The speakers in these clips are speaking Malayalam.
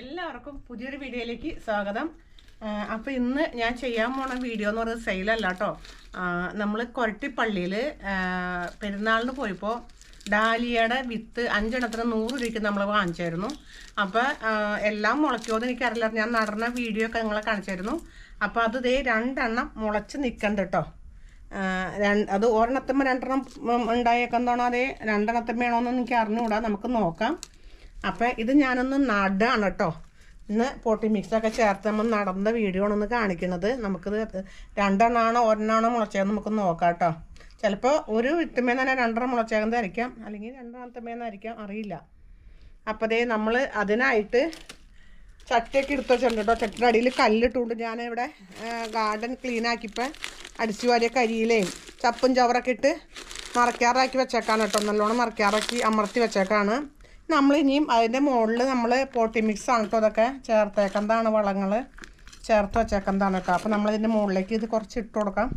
എല്ലാവർക്കും പുതിയൊരു വീഡിയോയിലേക്ക് സ്വാഗതം. അപ്പോൾ ഇന്ന് ഞാൻ ചെയ്യാൻ പോണ വീഡിയോ എന്ന് പറയുന്നത് സെയിലല്ല കേട്ടോ നമ്മൾ കൊരട്ടിപ്പള്ളിയിൽ പെരുന്നാളിന് പോയപ്പോൾ ഡാലിയയുടെ വിത്ത് അഞ്ചെണ്ണത്തിന് നൂറ് രൂപയ്ക്ക് നമ്മൾ വാങ്ങിച്ചായിരുന്നു. അപ്പോൾ എല്ലാം മുളയ്ക്കുമോയെന്ന് എനിക്കറിയില്ല. ഞാൻ നടന്ന വീഡിയോ ഒക്കെ നിങ്ങളെ കാണിച്ചായിരുന്നു. അപ്പോൾ അത് ദേ രണ്ടെണ്ണം മുളച്ച് നിൽക്കണ്ട കേട്ടോ അത് ഒരെണ്ണത്തുമ്പോൾ രണ്ടെണ്ണം ഉണ്ടായേക്കെന്താണോ അതേ രണ്ടെണ്ണത്തുമ്മയാണോന്ന് എനിക്ക് അറിഞ്ഞുകൂടാ. നമുക്ക് നോക്കാം. അപ്പം ഇത് ഞാനൊന്ന് നടാണ് കേട്ടോ ഇന്ന് പോട്ടി മിക്സൊക്കെ ചേർത്ത് നമ്മൾ നടന്ന വീഡിയോ ആണ് ഒന്ന് കാണിക്കുന്നത്. നമുക്കിത് രണ്ടെണ്ണാണോ ഒരെണ്ണാണോ മുളച്ചേന്ന് നമുക്ക് നോക്കാം കേട്ടോ ചിലപ്പോൾ ഒരു വിത്തുമേ തന്നെ രണ്ടെണ്ണം മുളച്ചേക്കുന്നതായിരിക്കാം. അല്ലെങ്കിൽ രണ്ടെണ്ണത്തുമേന്നായിരിക്കാം അറിയില്ല. അപ്പോൾ അതേ നമ്മൾ അതിനായിട്ട് ചട്ടിയൊക്കെ എടുത്ത് വെച്ചിട്ടുണ്ട് കേട്ടോ ചട്ടിയുടെ അടിയിൽ കല്ലിട്ടുകൊണ്ട് ഞാനിവിടെ ഗാർഡൻ ക്ലീൻ ആക്കിയപ്പോൾ അടിച്ചു വാരിയ കരിയിലേയും ചപ്പും ചവറൊക്കെ ഇട്ട് മറക്കാറാക്കി വെച്ചേക്കാണ് കേട്ടോ നല്ലോണം മറക്കാറാക്കി അമർത്തി വെച്ചേക്കാണ്. നമ്മൾ ഇനിയും അതിന്റെ മുകളിൽ നമ്മൾ പോട്ടി മിക്സ് ആണ് അതൊക്കെ ചേർത്തേക്കുന്നതാണ് വളങ്ങൾ ചേർത്ത് വെച്ചേക്കുന്നതാണ് കേട്ടോ അപ്പോൾ നമ്മളിതിന്റെ മുകളിലേക്ക് ഇത് കുറച്ച് ഇട്ട് കൊടുക്കാം.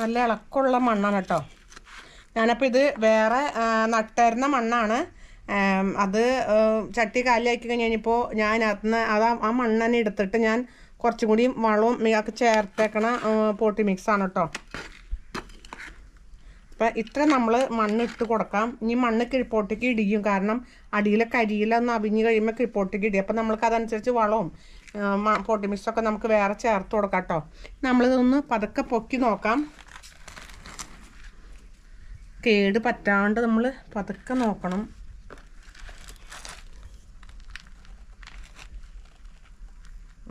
നല്ല ഇളക്കമുള്ള മണ്ണാണ് കേട്ടോ ഞാനപ്പോൾ ഇത് വേറെ നട്ടായിരുന്ന മണ്ണാണ്. അത് ചട്ടി കാലിയാക്കി കഴിഞ്ഞപ്പോൾ ഞാൻ അതിന് അത് ആ- മണ്ണ് തന്നെ എടുത്തിട്ട് ഞാൻ കുറച്ചും കൂടി വളവും ഒക്കെ ചേർത്തേക്കണ പോട്ടി മിക്സാണ് കേട്ടോ അപ്പം ഇത്ര നമ്മൾ മണ്ണ് ഇട്ട് കൊടുക്കാം. ഇനി മണ്ണ് കിഴിപ്പോട്ടേക്ക് ഇടിക്കും കാരണം അടിയിലെ കരിയിലൊന്ന് അവിഞ്ഞ് കഴിയുമ്പോൾ കിഴിപ്പോട്ടേക്ക് ഇടിയും അപ്പം നമ്മൾക്ക് അതനുസരിച്ച് വളവും പോട്ടി മിക്സൊക്കെ നമുക്ക് വേറെ ചേർത്ത് കൊടുക്കാം കേട്ടോ നമ്മളിതൊന്ന് പതുക്കെ പൊക്കി നോക്കാം. കേട് പറ്റാണ്ട് നമ്മൾ പതുക്കെ നോക്കണം.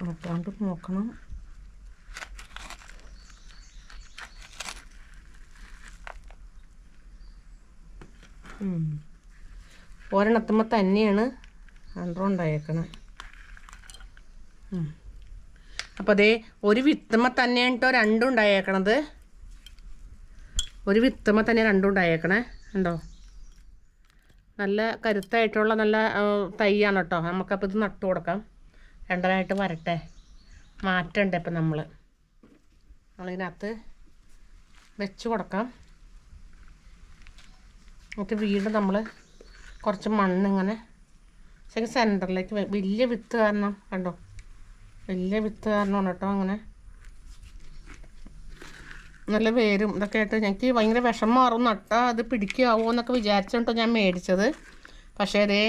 നോക്കാണ്ട് നോക്കണം. ഒരെണ്ണത്തുമ്പോൾ തന്നെയാണ് രണ്ടും ഉണ്ടായേക്കണം. അപ്പോൾ അതേ ഒരു വിത്തുമ്പോൾ തന്നെയാണ് കേട്ടോ രണ്ടും ഉണ്ടായേക്കണത്. ഒരു വിത്തുമ്പോൾ തന്നെ രണ്ടും ഉണ്ടായേക്കണേ ഉണ്ടോ നല്ല കരുത്തായിട്ടുള്ള നല്ല തൈയാണ് കേട്ടോ നമുക്കപ്പോൾ ഇത് നട്ടു കൊടുക്കാം. രണ്ടനായിട്ട് വരട്ടെ. മാറ്റണ്ട ഇപ്പം നമ്മൾ നമ്മളിതിനകത്ത് വെച്ച് കൊടുക്കാം. എന്നിട്ട് വീണ്ടും നമ്മൾ കുറച്ച് മണ്ണ് ഇങ്ങനെ ശരിക്കും സെന്ററിലേക്ക് വലിയ വിത്ത് കാരണം കണ്ടോ? വലിയ വിത്ത് കാരണമാണ് കേട്ടോ അങ്ങനെ. നല്ല വേരും ഇതൊക്കെ ആയിട്ട് എനിക്ക് ഭയങ്കര വിഷം മാറും. നട്ടാൽ അത് പിടിക്കാവോ എന്നൊക്കെ വിചാരിച്ചിട്ടോ ഞാൻ മേടിച്ചത്. പക്ഷേ അതേ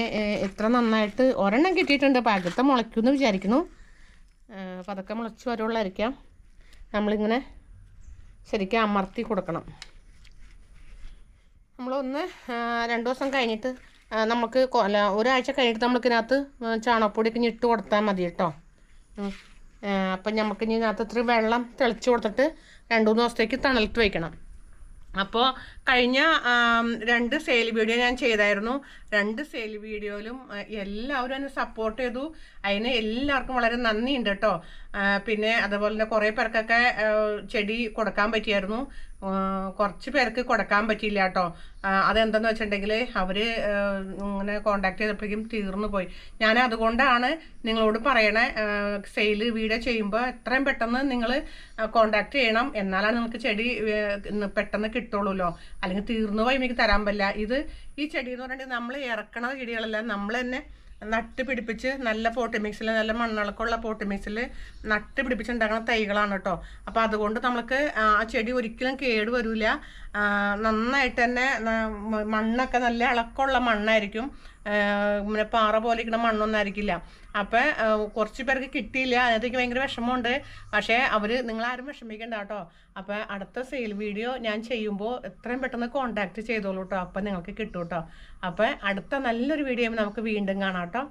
എത്ര നന്നായിട്ട് ഒരെണ്ണം കിട്ടിയിട്ടുണ്ട്. പാകത്തെ മുളയ്ക്കുമെന്ന് വിചാരിക്കുന്നു. അപ്പോൾ അതൊക്കെ മുളച്ച് വരുള്ളായിരിക്കാം. നമ്മളിങ്ങനെ ശരിക്കും അമർത്തി കൊടുക്കണം. നമ്മളൊന്ന് രണ്ട് ദിവസം കഴിഞ്ഞിട്ട് നമുക്ക് അല്ല ഒരാഴ്ച കഴിഞ്ഞിട്ട് നമ്മൾക്കിനകത്ത് ചാണകപ്പൊടിയൊക്കെ ഇനി ഇട്ട് കൊടുത്താൽ മതി കേട്ടോ. അപ്പം നമുക്ക് ഇനി ഇതിനകത്ത് ഇത്രയും വെള്ളം തെളിച്ച് കൊടുത്തിട്ട് രണ്ട് മൂന്ന് ദിവസത്തേക്ക് തണലത്ത് വയ്ക്കണം. അപ്പോൾ കഴിഞ്ഞ രണ്ട് സെയിൽ വീഡിയോ ഞാൻ ചെയ്തായിരുന്നു. രണ്ട് സെയിൽ വീഡിയോയിലും എല്ലാവരും എന്നെ സപ്പോർട്ട് ചെയ്തു. അതിന് എല്ലാവർക്കും വളരെ നന്ദിയുണ്ട് കേട്ടോ പിന്നെ അതുപോലെ തന്നെ കുറേ പേർക്കൊക്കെ ചെടി കൊടുക്കാൻ പറ്റിയായിരുന്നു. കുറച്ച് പേർക്ക് കൊടുക്കാൻ പറ്റിയില്ല കേട്ടോ. അതെന്താന്ന് വെച്ചിട്ടുണ്ടെങ്കിൽ അവർ ഇങ്ങനെ കോണ്ടാക്ട് ചെയ്തപ്പോഴേക്കും തീർന്നു പോയി. ഞാൻ അതുകൊണ്ടാണ് നിങ്ങളോട് പറയണേ സെയിൽ വീഡിയോ ചെയ്യുമ്പോൾ എത്രയും പെട്ടെന്ന് നിങ്ങൾ കോണ്ടാക്ട് ചെയ്യണം. എന്നാലാണ് നിങ്ങൾക്ക് ചെടി പെട്ടെന്ന് കിട്ടുള്ളൂല്ലോ. അല്ലെങ്കിൽ തീർന്നു പോയി എനിക്ക് തരാൻ പറ്റില്ല. ഇത് ഈ ചെടി എന്ന് പറഞ്ഞിട്ടുണ്ടെങ്കിൽ നമ്മൾ ഇറക്കണ ചെടികളെല്ലാം. നമ്മൾ തന്നെ നട്ട് പിടിപ്പിച്ച് നല്ല പോട്ടി മിക്സിൽ നല്ല മണ്ണിളക്കമുള്ള പോട്ടി മിക്സിൽ നട്ട് പിടിപ്പിച്ചുണ്ടാക്കുന്ന തൈകളാണ് കേട്ടോ അപ്പോൾ അതുകൊണ്ട് നമ്മൾക്ക് ആ ചെടി ഒരിക്കലും കേട് വരില്ല നന്നായിട്ട് തന്നെ മണ്ണൊക്കെ നല്ല ഇളക്കമുള്ള മണ്ണായിരിക്കും. പിന്നെ പാറ പോലെ ഇരിക്കുന്ന മണ്ണൊന്നും ആയിരിക്കില്ല അപ്പം കുറച്ച് പേർക്ക് കിട്ടിയില്ല. അതിനകത്തേക്ക് ഭയങ്കര വിഷമമുണ്ട്. പക്ഷേ അവർ നിങ്ങളാരും വിഷമിക്കണ്ട കേട്ടോ. അപ്പോൾ അടുത്ത സെയിൽ വീഡിയോ ഞാൻ ചെയ്യുമ്പോൾ എത്രയും പെട്ടെന്ന് കോൺടാക്റ്റ് ചെയ്തോളൂ കേട്ടോ. അപ്പം നിങ്ങൾക്ക് കിട്ടും കേട്ടോ അടുത്ത നല്ലൊരു വീഡിയോ നമുക്ക് വീണ്ടും കാണാം കേട്ടോ.